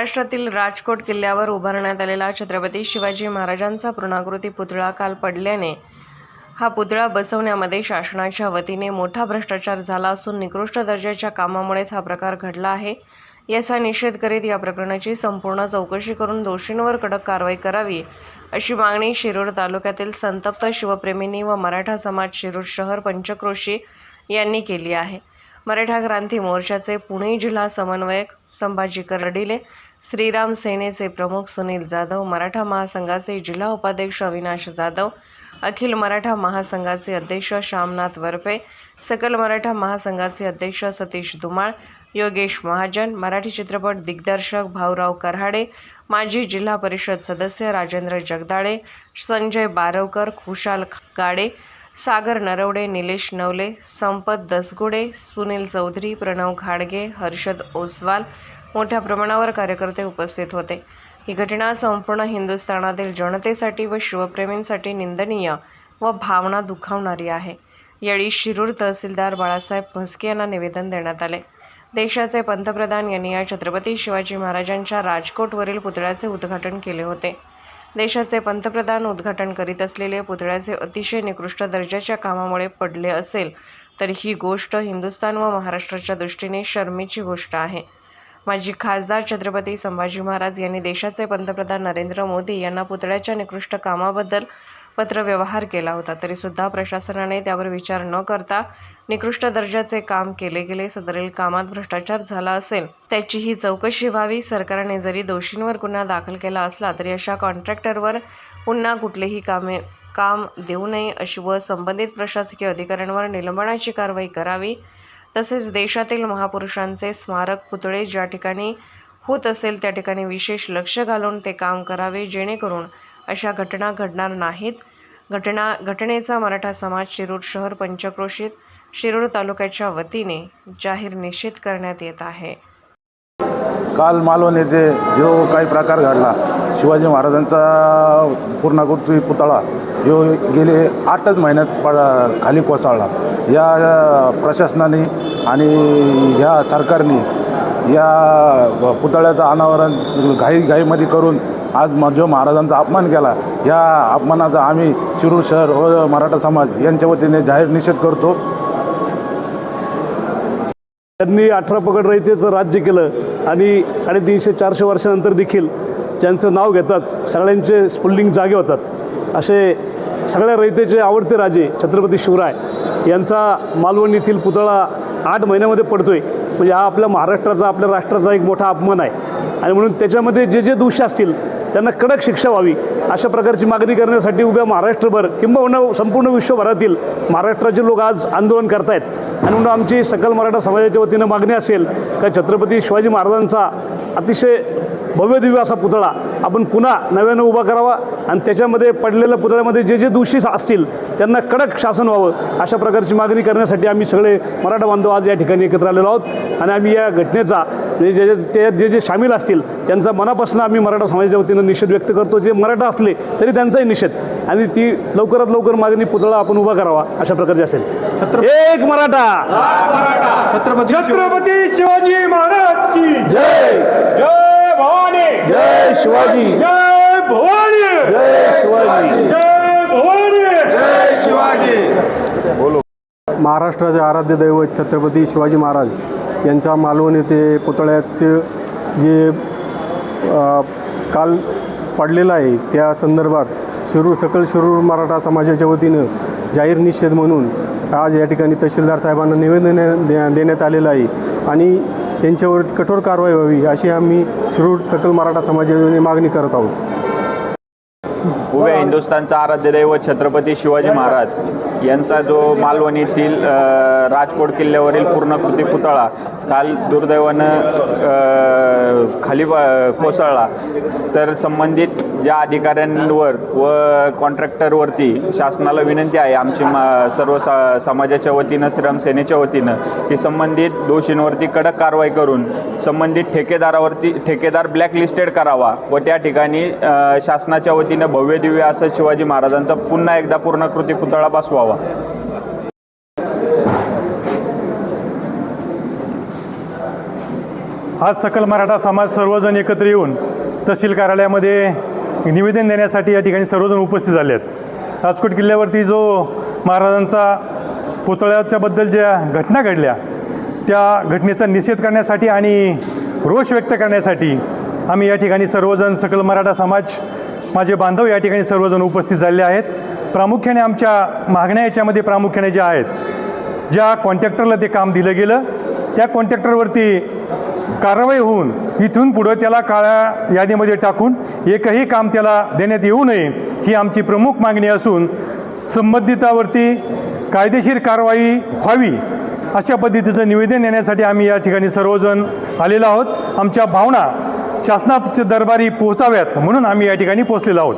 महाराष्ट्रातील राजकोट किल्ल्यावर उभारण्यात आलेला छत्रपती शिवाजी महाराजांचा पूर्णाकृती पुतळा काल पडल्याने हा पुतळा बसवण्यामध्ये शासनाच्या वतीने मोठा भ्रष्टाचार झाला असून निकृष्ट दर्जाच्या कामामुळेच हा प्रकार घडला आहे. याचा निषेध करीत या प्रकरणाची संपूर्ण चौकशी करून दोषींवर कडक कारवाई करावी अशी मागणी शिरूर तालुक्यातील संतप्त शिवप्रेमींनी व मराठा समाज शिरूर शहर पंचक्रोशी यांनी केली आहे. मराठा क्रांती मोर्चाचे पुणे जिल्हा समन्वयक संभाजी करडिले. श्रीराम सेनेचे प्रमुख सुनील जाधव मराठा महासंघाचे जिल्हा उपाध्यक्ष अविनाश जाधव अखिल मराठा महासंघाचे अध्यक्ष श्यामनाथ वरफे सकल मराठा महासंघाचे अध्यक्ष सतीश धुमाळ योगेश महाजन मराठी चित्रपट दिग्दर्शक भाऊराव कराडे माजी जिल्हा परिषद सदस्य राजेंद्र जगदाळे संजय बारवकर खुशाल गाडे सागर नरवडे निलेश नवले संपत दसगुडे सुनील चौधरी प्रणव घाडगे हर्षद ओसवाल मोठ्या प्रमाणावर कार्यकर्ते उपस्थित होते. ही घटना संपूर्ण हिंदुस्थानातील जनतेसाठी व शिवप्रेमींसाठी निंदनीय व भावना दुखावणारी आहे. यावेळी शिरूर तहसीलदार बाळासाहेब म्हस्के यांना निवेदन देण्यात आले. देशाचे पंतप्रधान यांनी या छत्रपती शिवाजी महाराजांच्या राजकोटवरील पुतळ्याचे उद्घाटन केले होते. देशाचे पंतप्रधान उद्घाटन करीत असलेले पुतळ्याचे अतिशय निकृष्ट दर्जाच्या कामामुळे पडले असेल तर ही गोष्ट हिंदुस्थान व महाराष्ट्राच्या दृष्टीने शर्मेची गोष्ट आहे. माजी खासदार छत्रपती संभाजी महाराज यांनी देशाचे पंतप्रधान नरेंद्र मोदी यांना पुतळ्याच्या निकृष्ट कामाबद्दल पत्रव्यवहार केला होता. तरीसुद्धा प्रशासनाने त्यावर विचार न करता निकृष्ट दर्जाचे काम केले गेले. सदरील कामात भ्रष्टाचार झाला असेल त्याचीही चौकशी व्हावी. सरकारने जरी दोषींवर गुन्हा दाखल केला असला तरी अशा कॉन्ट्रॅक्टरवर पुन्हा कुठलेही कामे काम देऊ नये अशी व संबंधित प्रशासकीय अधिकाऱ्यांवर निलंबनाची कारवाई करावी. तसेच देशातील महापुरुषांचे स्मारक पुतळे ज्या ठिकाणी होत असेल त्या ठिकाणी विशेष लक्ष घालून ते काम करावे जेणेकरून अशा घटना घडणार नाहीत. घटना घटनेचा मराठा समाज शिरूर शहर पंचक्रोशीत शिरूर तालुक्याच्या वतीने जाहीर निषेध करण्यात येत आहे. काल मालवण येथे जो काही प्रकार घडला शिवाजी महाराजांचा पूर्णाकृती पुतळा जो गेले आठच महिन्यात पडा खाली कोसळला. या प्रशासनाने आणि ह्या सरकारने या पुतळ्याचं अनावरण घाई घाईमध्ये करून आज म- जो महाराजांचा अपमान केला या अपमानाचा आम्ही शिरूर शहर व मराठा समाज यांच्या वतीने जाहीर निषेध करतो. त्यांनी अठरा पकड रहितेचं राज्य केलं आणि साडेतीनशे चारशे वर्षानंतर देखील ज्यांचं नाव घेताच सगळ्यांचे स्फुल्लिंग जागे होतात. असे सगळ्या रयतेचे आवडते राजे छत्रपती शिवराय यांचा मालवण येथील पुतळा आठ महिन्यामध्ये पडतो आहे म्हणजे हा आपल्या महाराष्ट्राचा आपल्या राष्ट्राचा एक मोठा अपमान आहे. आणि म्हणून त्याच्यामध्ये जे जे दोषी असतील त्यांना कडक शिक्षा व्हावी अशा प्रकारची मागणी करण्यासाठी उभ्या महाराष्ट्रभर किंबहुना संपूर्ण विश्वभरातील महाराष्ट्राचे लोक आज आंदोलन करतायत. आणि म्हणून आमची सकल मराठा समाजाच्या वतीनं मागणी असेल का छत्रपती शिवाजी महाराजांचा अतिशय भव्य दिव्य असा पुतळा आपण पुन्हा नव्यानं उभा करावा आणि त्याच्यामध्ये पडलेल्या पुतळ्यामध्ये जे जे दोषी असतील त्यांना कडक शासन व्हावं अशा प्रकारची मागणी करण्यासाठी आम्ही सगळे मराठा बांधव आज या ठिकाणी एकत्र आलेलो आहोत. आणि आम्ही या घटनेचा म्हणजे जे जे त्यात जे जे सामील असतील त्यांचा मनापासून आम्ही मराठा समाजाच्या वतीनं निषेध व्यक्त करतो. जे मराठा असले तरी त्यांचाही निषेध. आणि ती लवकरात लवकर मागणी पुतळा आपण उभा करावा अशा प्रकारची असेल. एक मराठा! छत्रपती छत्रपती शिवाजी महाराज की जय! जय भवानी! जय शिवाजी! जय भवानी! जय शिवाजी! जय भवानी! महाराष्ट्राचे आराध्य दैवत छत्रपती शिवाजी महाराज. यांच्या मालवण येथे पुतळ्याचे जे काल पडलेलं आहे त्या संदर्भात शिरूर सकल शिरूर मराठा समाजाच्या वतीनं जाहीर निषेध म्हणून आज या ठिकाणी तहसीलदार साहेबांना निवेदन दे देण्यात आलेलं आहे. आणि त्यांच्यावर कठोर कारवाई व्हावी अशी आम्ही शिरूर सकल मराठा समाजाने मागणी करत आहोत. भव्य हिंदुस्थानचा आराध्य छत्रपती शिवाजी महाराज यांचा जो मालवणीतील राजकोट किल्ल्यावरील पूर्णकृती पुतळा काल दुर्दैवानं खाली कोसळला. तर संबंधित ज्या अधिकाऱ्यांवर व कॉन्ट्रॅक्टरवरती शासनाला विनंती आहे आमची मा सर्व सा समाजाच्या वतीनं श्रमसेनेच्या वतीनं की संबंधित दोषींवरती कडक कारवाई करून संबंधित ठेकेदारावरती ठेकेदार ब्लॅकलिस्टेड करावा व त्या ठिकाणी शासनाच्या वतीनं भव्य दिव्य असं शिवाजी महाराजांचा पुन्हा एकदा पूर्णकृती पुतळा बसवावा. आज सकल मराठा समाज सर्वजण एकत्र येऊन तहसील कार्यालयामध्ये निवेदन देण्यासाठी या ठिकाणी सर्वजण उपस्थित झाले आहेत राजकोट किल्ल्यावरती जो महाराजांचा पुतळ्याच्याबद्दल ज्या घटना घडल्या त्या घटनेचा निषेध करण्यासाठी आणि रोष व्यक्त करण्यासाठी आम्ही या ठिकाणी सर्वजण सकल मराठा समाज माझे बांधव या ठिकाणी सर्वजण उपस्थित झालेले आहेत. प्रामुख्याने आमच्या मागण्या याच्यामध्ये प्रामुख्याने ज्या आहेत ज्या कॉन्ट्रॅक्टरला ते काम दिलं गेलं त्या कॉन्ट्रॅक्टरवरती कारवाई होऊन इथून पुढं त्याला काळ्या यादीमध्ये टाकून एकही काम त्याला देण्यात येऊ नये ही आमची प्रमुख मागणी असून संबंधितावरती कायदेशीर कारवाई व्हावी अशा पद्धतीचं निवेदन देण्यासाठी आम्ही या ठिकाणी सर्वजण आलेलो आहोत. आमच्या भावना शासनाच्या दरबारी पोहोचाव्यात म्हणून आम्ही या ठिकाणी पोहोचलेलो आहोत.